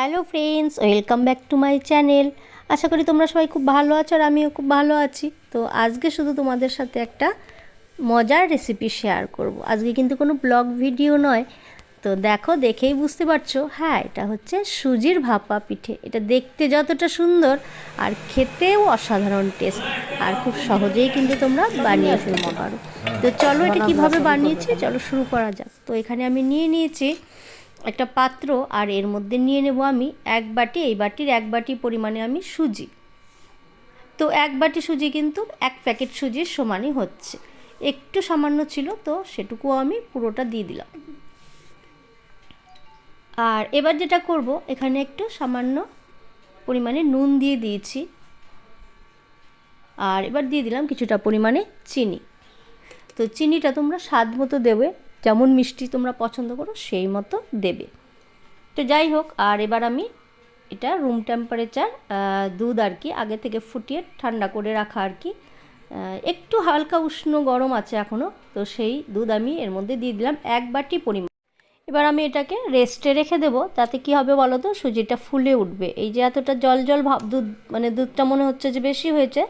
Hello friends, welcome back to my channel. আশা করি তোমরা সবাই খুব ভালো আছো আর আমিও খুব ভালো আছি। তো আজকে শুধু তোমাদের সাথে একটা মজার রেসিপি শেয়ার করব। আজকে কিন্তু কোনো ব্লগ ভিডিও নয়। তো দেখো, দেখেই বুঝতে পারছ। হ্যাঁ এটা হচ্ছে সুজির ভাপা পিঠে। এটা দেখতে যতটা সুন্দর আর খেতেও অসাধারণ টেস্ট আর খুব সহজেই কিন্তু তোমরা বানিয়ে ফেলতে পারো। তো চলো এটা কীভাবে বানিয়েছি? চলো শুরু করা যাক। তো এখানে আমি নিয়ে নিয়েছি একটা পাত্র আর এর মধ্যে নিয়ে নেব আমি এক বাটি, এই বাটির এক বাটি পরিমাণে আমি সুজি। তো এক বাটি সুজি কিন্তু এক প্যাকেট সুজির সমানই হচ্ছে। একটু সামান্য ছিল তো সেটুকুও আমি পুরোটা দিয়ে দিলাম। আর এবার যেটা করব, এখানে একটু সামান্য পরিমাণে নুন দিয়ে দিয়েছি। আর এবার দিয়ে দিলাম কিছুটা পরিমাণে চিনি। তো চিনিটা তোমরা স্বাদ মতো দেবে। যেমন মিষ্টি তোমরা পছন্দ করো, সেই মতো দেবে। তো যাই হোক, আর এবার আমি এটা রুম টেম্পারেচার দুধ আর কি, আগে থেকে ফুটিয়ে ঠান্ডা করে রাখা আর কি। একটু হালকা উষ্ণ গরম আছে এখনও তো সেই দুধ আমি এর মধ্যে দিয়ে দিলাম এক বাটি পরিমাণ। এবার আমি এটাকে রেস্টে রেখে দেবো, তাতে কি হবে বলো তো? সুজিটা ফুলে উঠবে। এই যে এতটা জল জল ভাব, দুধ মানে দুধটা মনে হচ্ছে যে বেশি হয়েছে,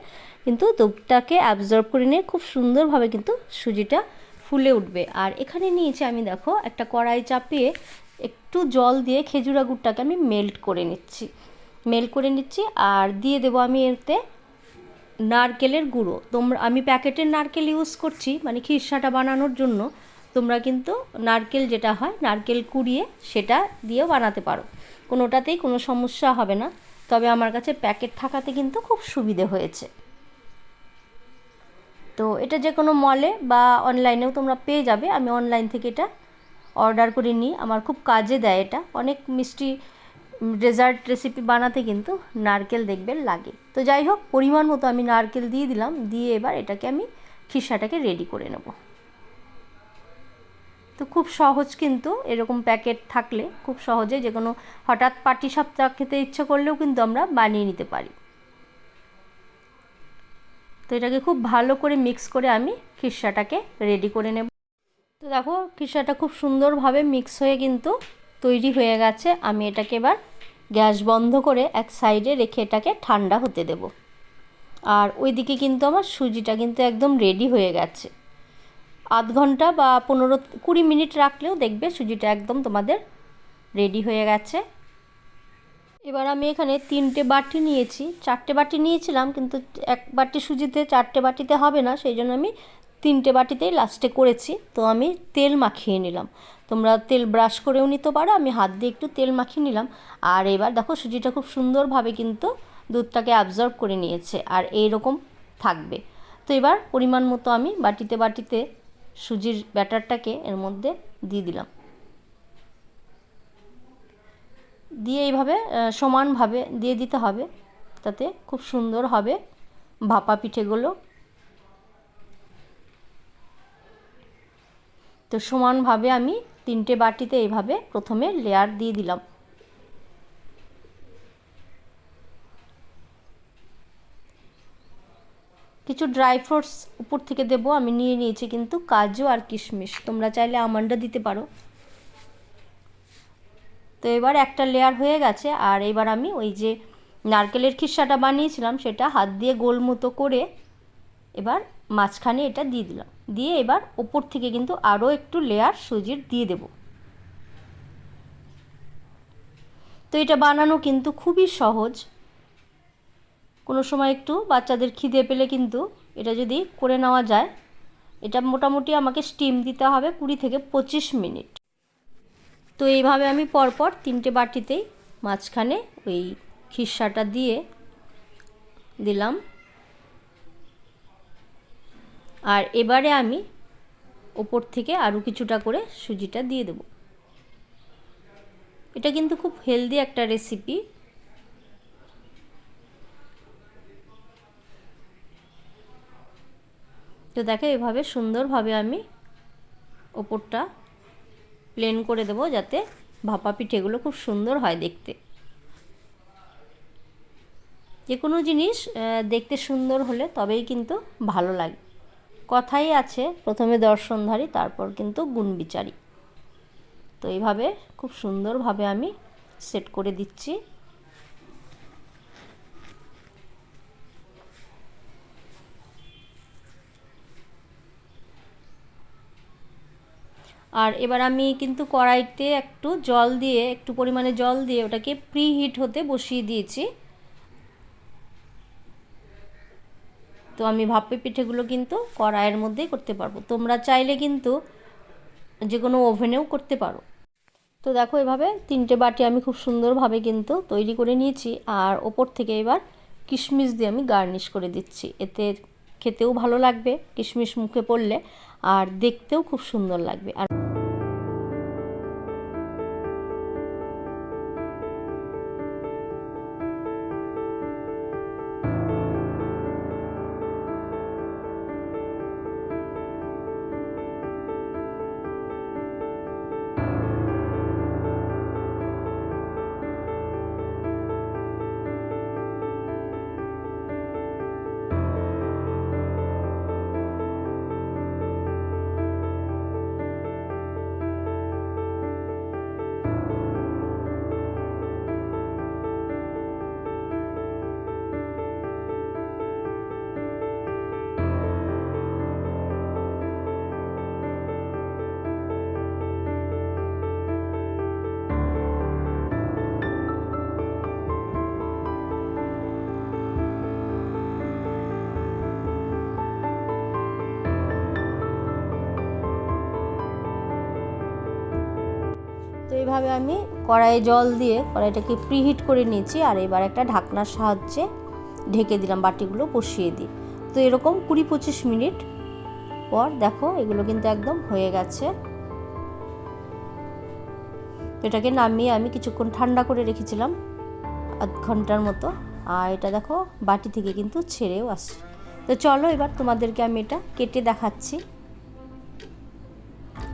কিন্তু দুধটাকে অ্যাবজর্ব করে নিয়ে খুব সুন্দরভাবে কিন্তু সুজিটা ফুলে উঠবে। আর এখানে নিয়েছি আমি দেখো একটা কড়াই চাপিয়ে একটু জল দিয়ে খেজুরা গুড়টাকে আমি মেল্ট করে নিচ্ছি। মেল্ট করে নিচ্ছি আর দিয়ে দেবো আমি এতে নারকেলের গুঁড়ো। তোমরা, আমি প্যাকেটের নারকেল ইউজ করছি মানে খিরসাটা বানানোর জন্য। তোমরা কিন্তু নারকেল যেটা হয়, নারকেল কুড়িয়ে সেটা দিয়েও বানাতে পারো। কোনোটাতেই কোনো সমস্যা হবে না। তবে আমার কাছে প্যাকেট থাকাতে কিন্তু খুব সুবিধে হয়েছে। তো এটা যে কোনো মলে বা অনলাইনেও তোমরা পেয়ে যাবে। আমি অনলাইন থেকে এটা অর্ডার করে নিই। আমার খুব কাজে দেয় এটা। অনেক মিষ্টি ডেজার্ট রেসিপি বানাতে কিন্তু নারকেল দেখবে লাগে। তো যাই হোক, পরিমাণ মতো আমি নারকেল দিয়ে দিলাম। দিয়ে এবার এটাকে আমি খিসাটাকে রেডি করে নেব। তো খুব সহজ কিন্তু এরকম প্যাকেট থাকলে, খুব সহজে যে কোনো হঠাৎ পাটি সাপটা খেতে ইচ্ছে করলেও কিন্তু আমরা বানিয়ে নিতে পারি। তো এটাকে খুব ভালো করে মিক্স করে আমি খিসাটাকে রেডি করে নেব। তো দেখো খিসাটা খুব সুন্দরভাবে মিক্স হয়ে কিন্তু তৈরি হয়ে গেছে। আমি এটাকে এবার গ্যাস বন্ধ করে এক সাইডে রেখে এটাকে ঠান্ডা হতে দেব। আর ওইদিকে কিন্তু আমার সুজিটা কিন্তু একদম রেডি হয়ে গেছে। আধ ঘণ্টা বা পনেরো কুড়ি মিনিট রাখলেও দেখবে সুজিটা একদম তোমাদের রেডি হয়ে গেছে। এবার আমি এখানে তিনটে বাটি নিয়েছি। চারটে বাটি নিয়েছিলাম, কিন্তু এক বাটি সুজিতে চারটে বাটিতে হবে না, সেই জন্য আমি তিনটে বাটিতেই লাস্টে করেছি। তো আমি তেল মাখিয়ে নিলাম। তোমরা তেল ব্রাশ করেও নিতে পারো, আমি হাত দিয়ে একটু তেল মাখিয়ে নিলাম। আর এবার দেখো, সুজিটা খুব সুন্দরভাবে কিন্তু দুধটাকে অ্যাবজর্ব করে নিয়েছে, আর এই রকম থাকবে। তো এবার পরিমাণ মতো আমি বাটিতে বাটিতে সুজির ব্যাটারটাকে এর মধ্যে দিয়ে দিলাম। দিয়ে এইভাবে সমানভাবে দিয়ে দিতে হবে। তাতে খুব সুন্দর হবে ভাপা পিঠেগুলো। তো সমানভাবে আমি তিনটে বাটিতে এইভাবে প্রথমে লেয়ার দিয়ে দিলাম। কিছু ড্রাই ফ্রুটস উপর থেকে দেব, আমি নিয়ে নিয়েছি কিন্তু কাজু আর কিশমিশ। তোমরা চাইলে আমন্ডা দিতে পারো। তো এবার একটা লেয়ার হয়ে গেছে, আর এবার আমি ওই যে নারকেলের খিসাটা বানিয়েছিলাম, সেটা হাত দিয়ে গোল মতো করে এবার মাঝখানে এটা দিয়ে দিলাম। দিয়ে এবার ওপর থেকে কিন্তু আরও একটু লেয়ার সুজির দিয়ে দেব। তো এটা বানানো কিন্তু খুবই সহজ। কোনো সময় একটু বাচ্চাদের খিদে পেলে কিন্তু এটা যদি করে নেওয়া যায়, এটা মোটামুটি আমাকে স্টিম দিতে হবে কুড়ি থেকে পঁচিশ মিনিট। তো এইভাবে আমি পরপর তিনটে বাটিতেই মাঝখানে ওই খিসাটা দিয়ে দিলাম। আর এবারে আমি ওপর থেকে আরও কিছুটা করে সুজিটা দিয়ে দেব। এটা কিন্তু খুব হেলদি একটা রেসিপি। তো দেখো এভাবে সুন্দরভাবে আমি ওপরটা প্লেন করে দেবো যাতে ভাপা পিঠেগুলো খুব সুন্দর হয় দেখতে। যে কোনো জিনিস দেখতে সুন্দর হলে তবেই কিন্তু ভালো লাগে। কথাই আছে, প্রথমে দর্শনধারী, তারপর কিন্তু গুণ বিচারী তো এইভাবে খুব সুন্দরভাবে আমি সেট করে দিচ্ছি। আর এবার আমি কিন্তু কড়াইতে একটু জল দিয়ে, একটু পরিমাণে জল দিয়ে ওটাকে প্রি হিট হতে বসিয়ে দিয়েছি। তো আমি ভাপে পিঠেগুলো কিন্তু কড়াইয়ের মধ্যেই করতে পারব। তোমরা চাইলে কিন্তু যে কোনো ওভেনেও করতে পারো। তো দেখো এভাবে তিনটে বাটি আমি খুব সুন্দরভাবে কিন্তু তৈরি করে নিয়েছি। আর ওপর থেকে এবার কিশমিশ দিয়ে আমি গার্নিশ করে দিচ্ছি। এতে খেতেও ভালো লাগবে, কিশমিশ মুখে পড়লে, আর দেখতেও খুব সুন্দর লাগবে। আর তো এইভাবে আমি কড়াইয়ে জল দিয়ে কড়াইটাকে প্রিহিট করে নিয়েছি আর এবার একটা ঢাকনার সাহায্যে ঢেকে দিলাম বাটিগুলো বসিয়ে দিই তো এরকম কুড়ি পঁচিশ মিনিট পর দেখো এগুলো কিন্তু একদম হয়ে গেছে। এটাকে নামিয়ে আমি কিছুক্ষণ ঠান্ডা করে রেখেছিলাম আধ ঘণ্টার মতো। আর এটা দেখো বাটি থেকে কিন্তু ছেড়েও আসছে। তো চলো এবার তোমাদেরকে আমি এটা কেটে দেখাচ্ছি।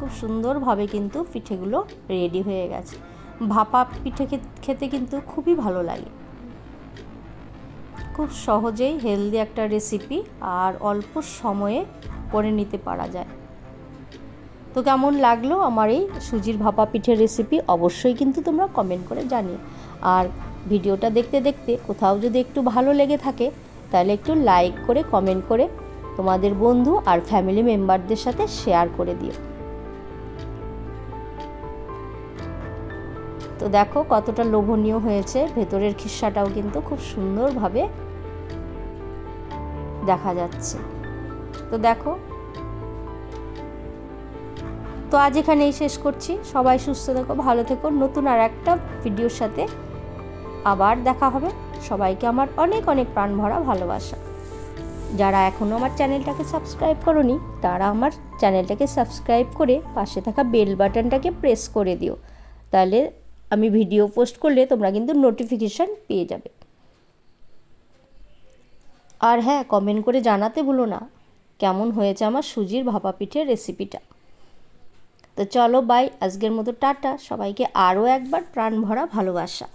খুব সুন্দরভাবে কিন্তু পিঠেগুলো রেডি হয়ে গেছে। ভাপা পিঠে খেতে কিন্তু খুবই ভালো লাগে। খুব সহজেই হেলদি একটা রেসিপি আর অল্প সময়ে করে নিতে পারা যায়। তো কেমন লাগল আমার এই সুজির ভাপা পিঠের রেসিপি অবশ্যই কিন্তু তোমরা কমেন্ট করে জানিও। আর ভিডিওটা দেখতে দেখতে কোথাও যদি একটু ভালো লেগে থাকে, তাহলে একটু লাইক করে কমেন্ট করে তোমাদের বন্ধু আর ফ্যামিলি মেম্বারদের সাথে শেয়ার করে দিও। তো দেখো কতটা লোভনীয় হয়েছে। ভেতরের খিসাটাও কিন্তু খুব সুন্দরভাবে দেখা যাচ্ছে। তো দেখো। তো আজ এখানেই শেষ করছি। সবাই সুস্থ থেকো, ভালো থেকো। নতুন আর একটা ভিডিওর সাথে আবার দেখা হবে। সবাইকে আমার অনেক অনেক প্রাণ ভরা ভালোবাসা। যারা এখনও আমার চ্যানেলটাকে সাবস্ক্রাইব করনি, তারা আমার চ্যানেলটাকে সাবস্ক্রাইব করে পাশে থাকা বেল বাটনটাকে প্রেস করে দিও। তাহলে আমি ভিডিও পোস্ট করলে তোমরা কিন্তু নোটিফিকেশান পেয়ে যাবে। আর হ্যাঁ কমেন্ট করে জানাতে ভুলো না, কেমন হয়েছে আমার সুজির ভাপা পিঠের রেসিপিটা তো চলো বাই আজকের মতো টাটা, সবাইকে আরও একবার প্রাণ ভরা ভালোবাসা।